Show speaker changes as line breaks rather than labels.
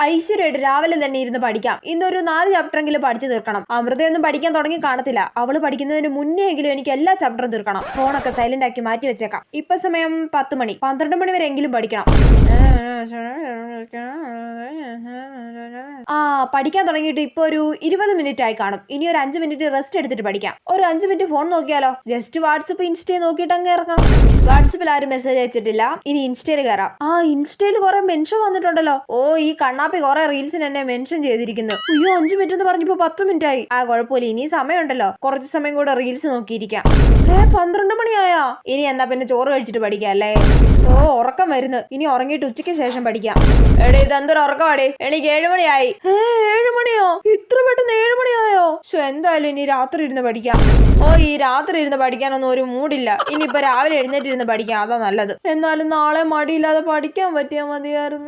ഐശ്വര്യമായിട്ട് രാവിലെ തന്നെ ഇരുന്ന് പഠിക്കാം. ഇന്നൊരു നാല് ചാപ്റ്ററെങ്കിലും പഠിച്ചു തീർക്കണം. അമൃതയൊന്നും പഠിക്കാൻ തുടങ്ങി കാണത്തില്ല. അവൾ പഠിക്കുന്നതിന് മുന്നേ എങ്കിലും എനിക്ക് എല്ലാ ചാപ്റ്ററും തീർക്കണം. ഫോണൊക്കെ സൈലന്റ് ആക്കി മാറ്റി വെച്ചേക്കാം. ഇപ്പൊ സമയം പത്ത് മണി. പന്ത്രണ്ട് മണി വരെ എങ്കിലും പഠിക്കണം. ആ പഠിക്കാൻ തുടങ്ങിയിട്ട് ഇപ്പൊ ഒരു ഇരുപത് മിനിറ്റ് ആയി കാണും. ഇനി ഒരു അഞ്ച് മിനിറ്റ് റെസ്റ്റ് എടുത്തിട്ട് പഠിക്കാം. ഒരു അഞ്ച് മിനിറ്റ് ഫോൺ നോക്കിയാലോ? ജസ്റ്റ് വാട്സപ്പ് ഇൻസ്റ്റയിൽ നോക്കിയിട്ട് അങ്ങ് ഇറങ്ങാം. വാട്സപ്പിൽ ആരും മെസ്സേജ് അയച്ചിട്ടില്ല. ഇനി ഇൻസ്റ്റയിൽ കയറാം. ആ ഇൻസ്റ്റയിൽ കുറെ മെൻഷൻ വന്നിട്ടുണ്ടല്ലോ. ഓ ഈ കണ്ണാപ്പി കുറെ റീൽസിന് എന്നെ മെൻഷൻ ചെയ്തിരിക്കുന്നു. അയ്യോ അഞ്ച് മിനിറ്റ് എന്ന് പറഞ്ഞപ്പോ പത്ത് മിനിറ്റ് ആയി ആ കുഴപ്പമില്ല. ഇനി സമയമുണ്ടല്ലോ. കുറച്ച് സമയം കൂടെ റീൽസ് നോക്കിയിരിക്കാം. ഏ പന്ത്രണ്ട് മണിയായോ? ഇനി എന്നാ പിന്നെ ചോറ് കഴിച്ചിട്ട് പഠിക്കാം അല്ലേ? ഓ ഉറക്കം വരുന്നു. ഇനി ഉറങ്ങിയിട്ട് ഉച്ചയ്ക്ക് ശേഷം പഠിക്കാം. എടേ ഇതെന്തൊരു ഉറക്കമാടേ എനിക്ക് ഏഴ് മണിയായി. ഏ ഏഴ് മണിയോ? ഇത്ര പെട്ടെന്ന് ഏഴ് മണിയായോ? ശോ എന്തായാലും ഇനി രാത്രി ഇരുന്ന് പഠിക്കാം. ഓ ഈ രാത്രി ഇരുന്ന് പഠിക്കാനൊന്നും ഒരു മൂടില്ല. ഇനിയിപ്പോ രാവിലെ എഴുന്നേറ്റ് ഇരുന്ന് പഠിക്കാം. അതാ നല്ലത്. എന്നാലും നാളെ മടിയില്ലാതെ പഠിക്കാൻ പറ്റിയാ മതിയായിരുന്നു.